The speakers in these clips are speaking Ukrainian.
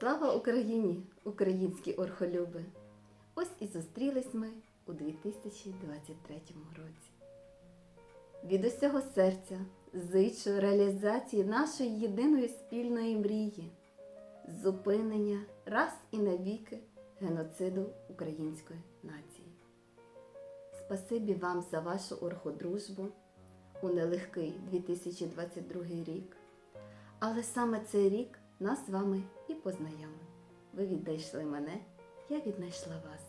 Слава Україні, українські орхолюби! Ось і зустрілись ми у 2023 році. Від усього серця зичу реалізації нашої єдиної спільної мрії зупинення раз і навіки геноциду української нації. Спасибі вам за вашу орходружбу у нелегкий 2022 рік. Але саме цей рік нас з вами познайомив. Ви віднайшли мене, я віднайшла вас.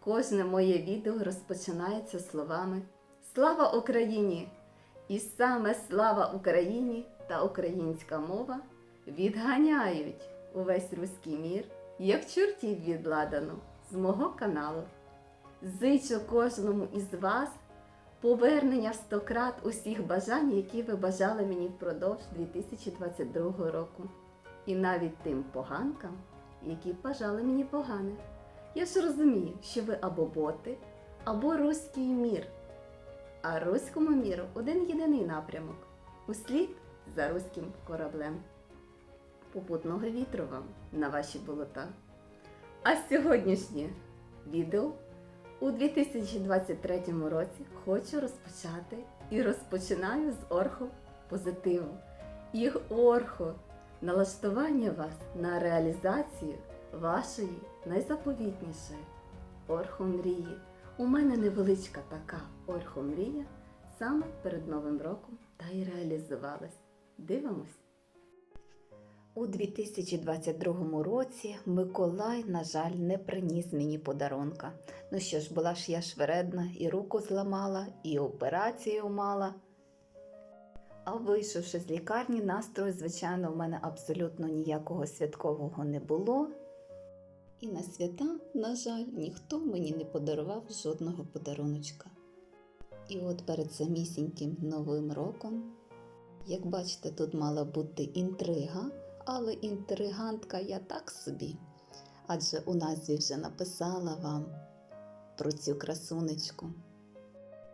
Кожне моє відео розпочинається словами Слава Україні! І саме слава Україні та українська мова відганяють увесь руський мір, як чортів відладану з мого каналу. Зичу кожному із вас повернення в сто крат усіх бажань, які ви бажали мені впродовж 2022 року. І навіть тим поганкам, які бажали мені погане. Я ж розумію, що ви або боти, або руський мір. А руському міру один єдиний напрямок услід за руським кораблем. Попутного вітру вам на ваші болота. А сьогоднішнє відео у 2023 році хочу розпочати і розпочинаю з орхо позитиву. І орхо налаштування вас на реалізацію вашої найзаповітнішої орхомрії. У мене невеличка така орхомрія саме перед Новим роком та й реалізувалась. Дивимось. У 2022 році Миколай, на жаль, не приніс мені подарунка. Ну що ж, була ж я швередна, і руку зламала, і операцію мала. А вийшовши з лікарні, настрою, звичайно, в мене абсолютно ніякого святкового не було. І на свята, на жаль, ніхто мені не подарував жодного подаруночка. І от перед самісіньким новим роком, як бачите, тут мала бути інтрига, але інтригантка я так собі. Адже у назві вже написала вам про цю красунечку.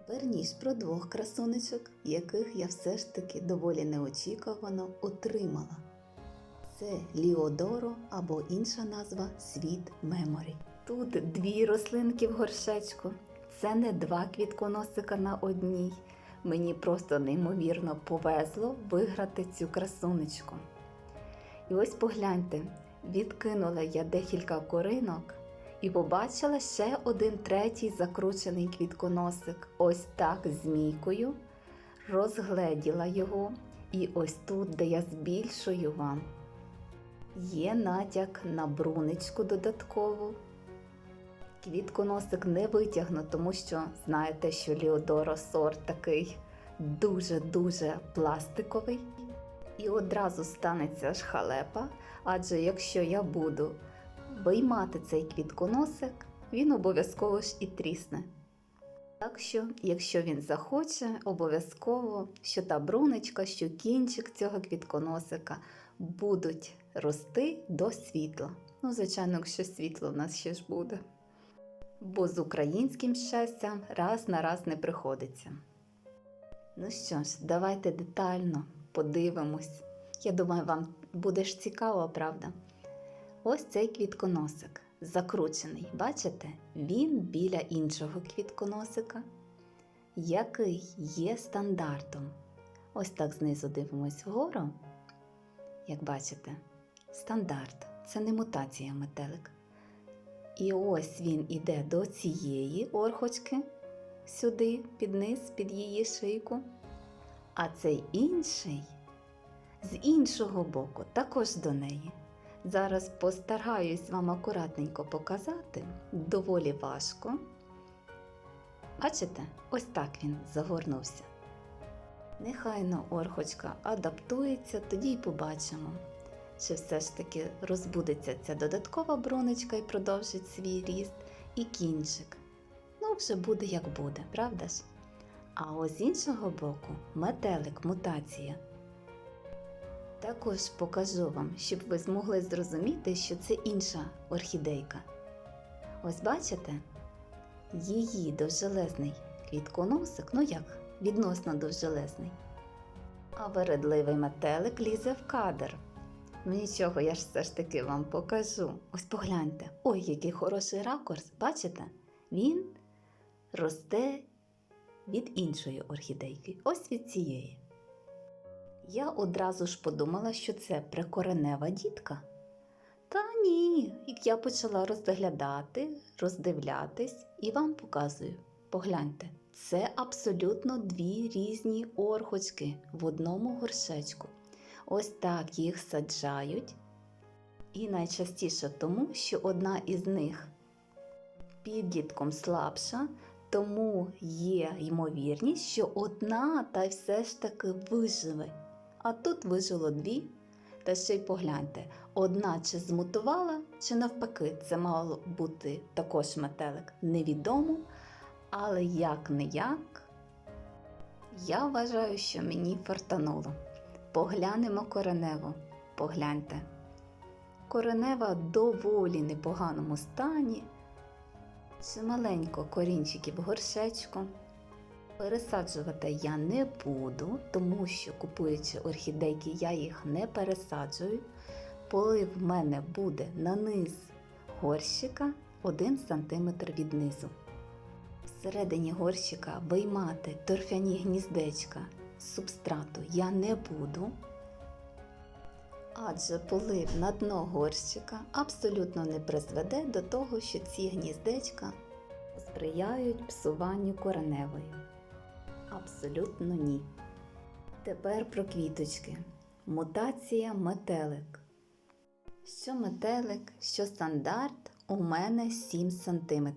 Верніш про двох красунечок, яких я все ж таки доволі неочікувано отримала. Це Ліодоро або інша назва Світ Меморі. Тут дві рослинки в горшечку. Це не два квітконосика на одній. Мені просто неймовірно повезло виграти цю красунечку. І ось погляньте, відкинула я декілька коринок і побачила ще один третій закручений квітконосик. Ось так змійкою. Розгледіла його, і ось тут, де я збільшую вам, є натяк на бруничку додаткову. Квітконосик не витягну, тому що знаєте, що Ліодоро сорт такий дуже-дуже пластиковий. І одразу станеться ж халепа, адже якщо я буду виймати цей квітконосик, він обов'язково ж і трісне. Так що, якщо він захоче, обов'язково, що та брунечка, що кінчик цього квітконосика будуть рости до світла. Ну, звичайно, якщо світло в нас ще ж буде. Бо з українським щастям раз на раз не приходиться. Ну що ж, давайте детально подивимось. Я думаю, вам буде ж цікаво, правда? Ось цей квітконосик закручений. Бачите? Він біля іншого квітконосика, який є стандартом. Ось так знизу дивимось вгору. Як бачите, стандарт це не мутація метелик. І ось він іде до цієї орхочки, сюди, під низ, під її шийку. А цей інший з іншого боку, також до неї. Зараз постараюсь вам акуратненько показати, доволі важко. Бачите, ось так він загорнувся. Нехайно орхочка адаптується, тоді й побачимо, чи все ж таки розбудеться ця додаткова бронечка і продовжить свій ріст і кінчик. Ну, вже буде як буде, правда ж? А ось з іншого боку метелик мутація. Також покажу вам, щоб ви змогли зрозуміти, що це інша орхідейка. Ось бачите, її довжелезний квітконосик, ну як, відносно довжелезний. А вередливий метелик лізе в кадр. Ну нічого, я ж все ж таки вам покажу. Ось погляньте. Ой, який хороший ракурс. Бачите? Він росте від іншої орхідейки, ось від цієї. Я одразу ж подумала, що це прикоренева дітка. Та ні, як я почала розглядати, роздивлятись і вам показую. Погляньте, це абсолютно дві різні орхочки в одному горшечку. Ось так їх саджають. І найчастіше тому, що одна із них підлітком слабша, тому є ймовірність, що одна та все ж таки виживе. А тут вижило дві. Та ще й погляньте, одна чи змутувала, чи навпаки, це мало бути також метелик. Невідомо, але як не як, я вважаю, що мені фартануло. Поглянемо коренево. Погляньте. Коренева доволі непоганому стані. Чималенько корінчиків в горшечку. Пересаджувати я не буду, тому що купуючи орхідейки, я їх не пересаджую. Полив в мене буде на низ горщика 1 см від низу. Всередині горщика виймати торфяні гніздечка з субстрату я не буду, адже полив на дно горщика абсолютно не призведе до того, що ці гніздечка сприяють псуванню кореневої. Абсолютно ні. Тепер про квіточки. Мутація метелик. Що метелик, що стандарт у мене 7 см.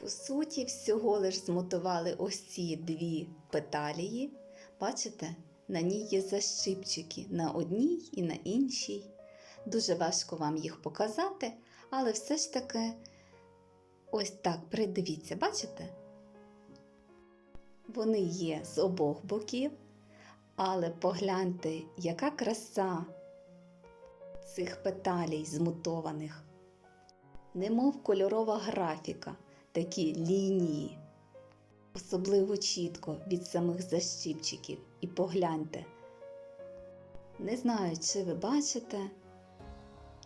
По суті, всього лиш змутували ось ці дві петалії. Бачите, на ній є защипчики на одній і на іншій. Дуже важко вам їх показати, але все ж таки ось так придивіться, бачите? Вони є з обох боків, але погляньте, яка краса цих петалій змутованих, немов кольорова графіка, такі лінії, особливо чітко від самих защіпчиків. І погляньте. Не знаю, чи ви бачите,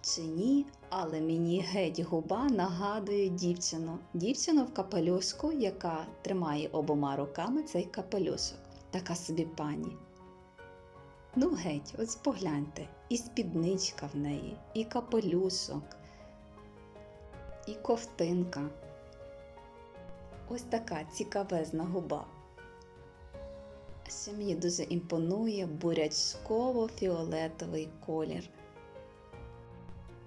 чи ні, але мені геть губа нагадує дівчину. Дівчину в капелюшку, яка тримає обома руками цей капелюшок. Така собі пані. Ну, геть, ось погляньте, і спідничка в неї, і капелюшок, і ковтинка. Ось така цікавезна губа. Ще мені дуже імпонує бурячково-фіолетовий колір.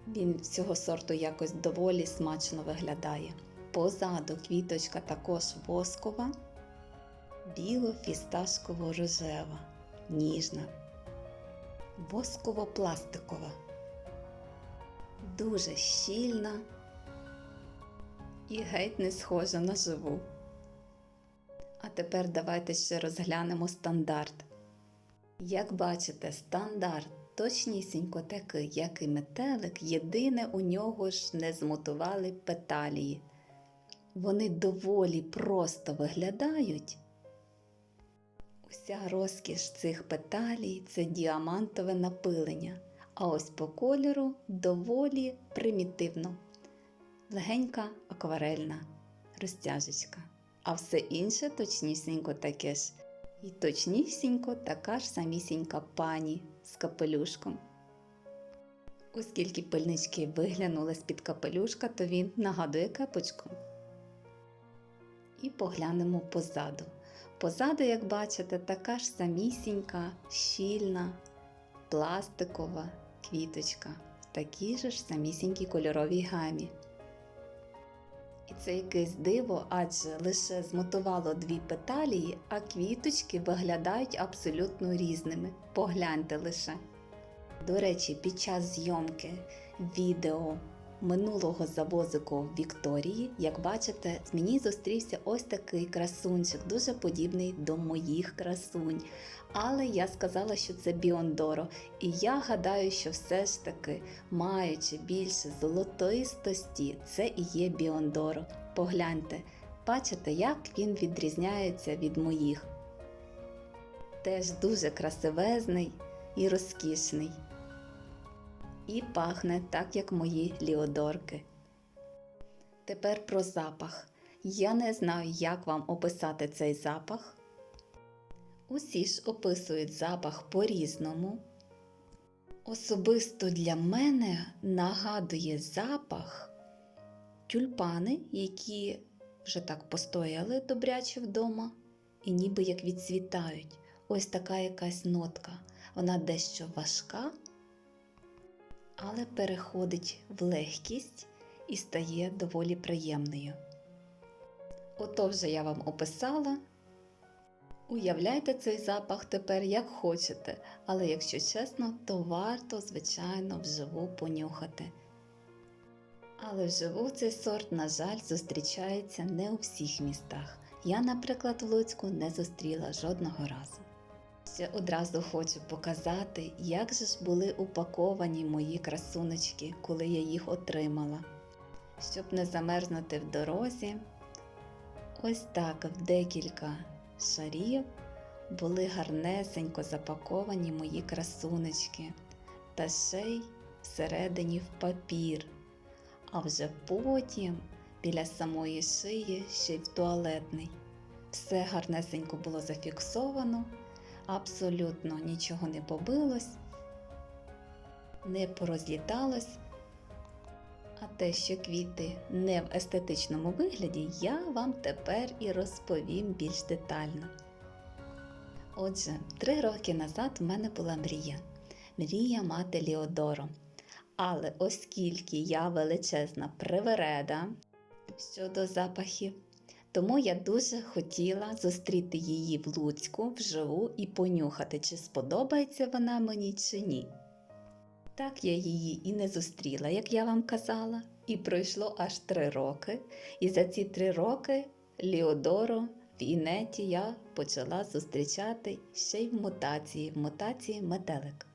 Він цього сорту якось доволі смачно виглядає. Позаду квіточка також воскова, біло-фісташково-рожева, ніжна, восково-пластикова, дуже щільна і геть не схожа на живу. А тепер давайте ще розглянемо стандарт. Як бачите, стандарт точнісінько такий, як і метелик, єдине у нього ж не змутували петалії. Вони доволі просто виглядають. Уся розкіш цих петалій це діамантове напилення, а ось по кольору доволі примітивно, легенька акварельна розтяжечка. А все інше точнісінько таке ж. І точнісінько така ж самісінька пані з капелюшком. Оскільки пильнички виглянули з-під капелюшка, то він нагадує кепочку. І поглянемо позаду. Позаду, як бачите, така ж самісінька, щільна, пластикова квіточка, же ж самісінькій кольоровій гамі. І це якесь диво, адже лише змотувало дві петалії, а квіточки виглядають абсолютно різними. Погляньте лише. До речі, під час зйомки відео минулого завозику Вікторії, як бачите, з мені зустрівся ось такий красунчик, дуже подібний до моїх красунь. Але я сказала, що це Біондоро. І я гадаю, що все ж таки, маючи більше золотистості, це і є Біондоро. Погляньте, бачите, як він відрізняється від моїх. Теж дуже красивезний, і розкішний. І пахне так, як мої ліодорки. Тепер про запах. Я не знаю, як вам описати цей запах. Усі ж описують запах по-різному. Особисто для мене нагадує запах тюльпани, які вже так постояли добряче вдома, і ніби як відцвітають. Ось така якась нотка. Вона дещо важка, але переходить в легкість і стає доволі приємною. Ото вже я вам описала. Уявляйте цей запах тепер як хочете, але якщо чесно, то варто, звичайно, вживу понюхати. Але вживу цей сорт, на жаль, зустрічається не у всіх містах. Я, наприклад, в Луцьку не зустріла жодного разу. Ще одразу хочу показати, як же ж були упаковані мої красуночки, коли я їх отримала. Щоб не замерзнути в дорозі, ось так в декілька шарів були гарнесенько запаковані мої красунечки, та ще й всередині в папір, а вже потім біля самої шиї ще й в туалетний. Все гарнесенько було зафіксовано, абсолютно нічого не побилось, не порозліталось. А те, що квіти не в естетичному вигляді, я вам тепер і розповім більш детально. Отже, три роки назад в мене була мрія. Мрія мати Ліодоро. Але оскільки я величезна привереда щодо запахів, тому я дуже хотіла зустріти її в Луцьку вживу і понюхати, чи сподобається вона мені чи ні. Так я її і не зустріла, як я вам казала, і пройшло аж три роки. І за ці три роки Ліодоро в інеті я почала зустрічати ще й в мутації, в мутації метелик.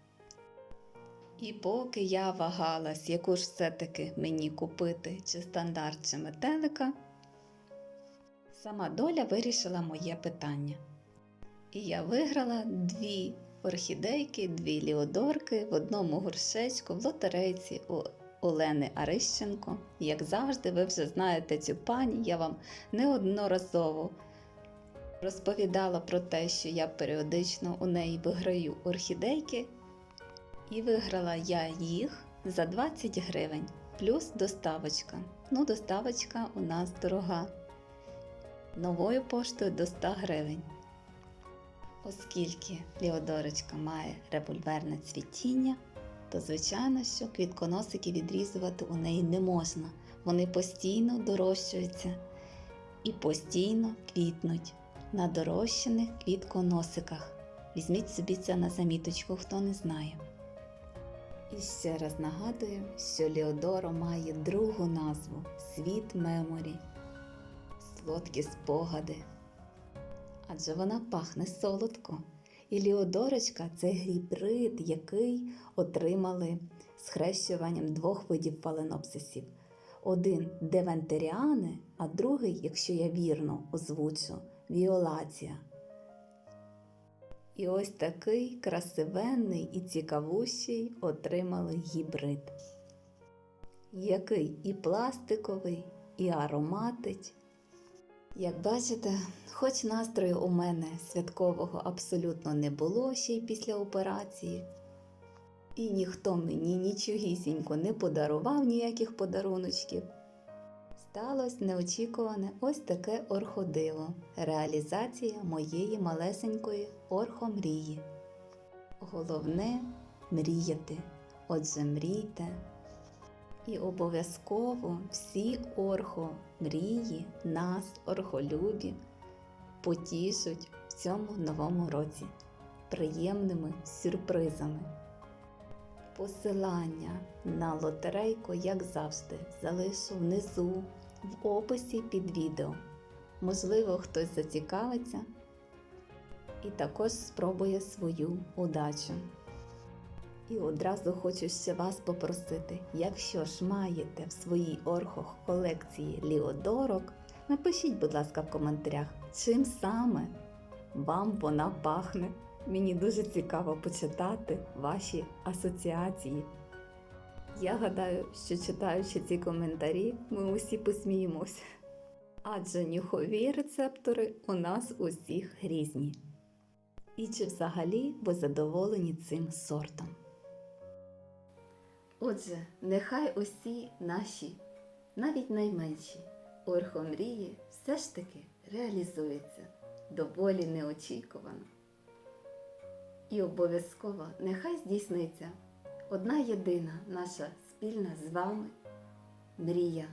І поки я вагалась, яку ж все-таки мені купити, чи стандарт, чи метелика, сама доля вирішила моє питання. І я виграла дві орхідейки, дві ліодорки в одному горшечку в лотерейці у Олени Арищенко. Як завжди, ви вже знаєте цю пані, я вам неодноразово розповідала про те, що я періодично у неї виграю орхідейки. І виграла я їх за 20 гривень, плюс доставочка. Ну, доставочка у нас дорога. Новою поштою до 100 гривень. Оскільки Ліодорочка має револьверне цвітіння, то звичайно, що квітконосики відрізувати у неї не можна. Вони постійно дорощуються і постійно квітнуть на дорощених квітконосиках. Візьміть собі це на заміточку, хто не знає. І ще раз нагадую, що Леодоро має другу назву Світ Меморі. Солодкі спогади. Адже вона пахне солодко. І Ліодорочка це гібрид, який отримали схрещуванням двох видів фаленопсисів. Один девентеріани, а другий, якщо я вірно озвучу, віолація. І ось такий красивенний і цікавущий отримали гібрид, який і пластиковий, і ароматить. Як бачите, хоч настрою у мене святкового абсолютно не було ще й після операції, і ніхто мені нічогісінько не подарував ніяких подаруночків. Сталося неочікуване ось таке орходиво реалізація моєї малесенької орхомрії. Головне мріяти, отже, мрійте. І обов'язково всі орхо мрії нас, орхолюбі, потішуть в цьому новому році приємними сюрпризами. Посилання на лотерейку, як завжди, залишу внизу в описі під відео. Можливо, хтось зацікавиться і також спробує свою удачу. І одразу хочу ще вас попросити, якщо ж маєте в своїй орхох колекції ліодорок, напишіть, будь ласка, в коментарях, чим саме вам вона пахне. Мені дуже цікаво почитати ваші асоціації. Я гадаю, що читаючи ці коментарі, ми усі посміємося. Адже нюхові рецептори у нас усіх різні. І чи взагалі ви задоволені цим сортом? Отже, нехай усі наші, навіть найменші, орхомрії все ж таки реалізуються доволі неочікувано. І обов'язково нехай здійсниться одна єдина наша спільна з вами мрія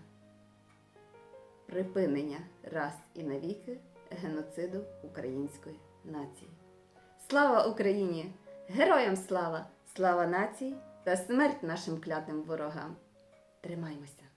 припинення раз і навіки геноциду української нації. Слава Україні! Героям слава! Слава нації та смерть нашим клятим ворогам! Тримаймося!